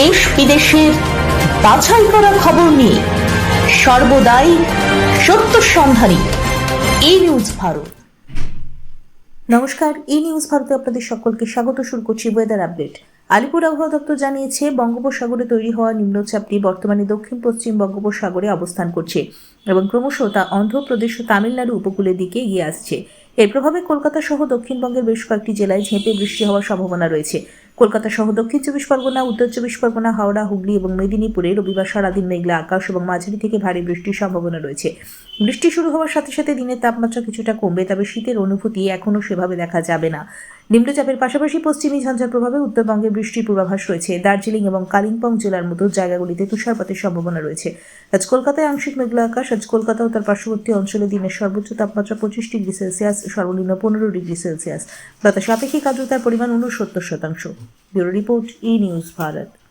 দেশ বিদেশের বাছাই করা খবর নিয়ে সর্বদাই সত্য সন্ধানী এই নিউজ ভারত। নমস্কার ই নিউজ ভারতে আপনাদের সকলকে স্বাগত, শুরু করছি ওয়েদার আপডেট আলিপুর আবহাওয়া দপ্তর জানিয়েছে, বঙ্গোপসাগরে তৈরি হওয়া নিম্নচাপটি বর্তমানে দক্ষিণ, পশ্চিম বঙ্গোপসাগরে অবস্থান করছে এবং ক্রমশ তা অন্ধ্রপ্রদেশ ও তামিলনাড়ু উপকূলের দিকে এগিয়ে আসছে। এর প্রভাবে কলকাতা সহ দক্ষিণবঙ্গের বেশ কয়েকটি জেলায় ঝেঁপে বৃষ্টি হওয়ার সম্ভাবনা রয়েছে। কলকাতা সহ দক্ষিণ চব্বিশ পরগনা, উত্তর চব্বিশ পরগনা, হাওড়া, হুগলি এবং মেদিনীপুরে রবিবার সারাদিন মেঘলা আকাশ এবং মাঝারি থেকে ভারী বৃষ্টির সম্ভাবনা রয়েছে। বৃষ্টি শুরু হওয়ার সাথে সাথে দিনের তাপমাত্রা কিছুটা কমবে, তবে শীতের অনুভূতি এখনও সেভাবে দেখা যাবে না। নিম্নচাপের পাশাপাশি পশ্চিমী ঝঞ্ঝার প্রভাবে উত্তরবঙ্গে বৃষ্টির পূর্বাভাস রয়েছে। দার্জিলিং এবং কালিম্পং জেলার মতো জায়গাগুলিতে তুষারপাতের সম্ভাবনা রয়েছে। আজ কলকাতায় আংশিক মেঘলা আকাশ, আজ কলকাতা ও তার পার্শ্ববর্তী অঞ্চলে দিনের সর্বোচ্চ তাপমাত্রা পঁচিশ ডিগ্রি সেলসিয়াস, সর্বনিম্ন পনেরো ডিগ্রি সেলসিয়াস। বাতাস আপেক্ষিক আর্দ্রতার পরিমাণ উনসত্তর শতাংশ। Bureau report, E news Bharat.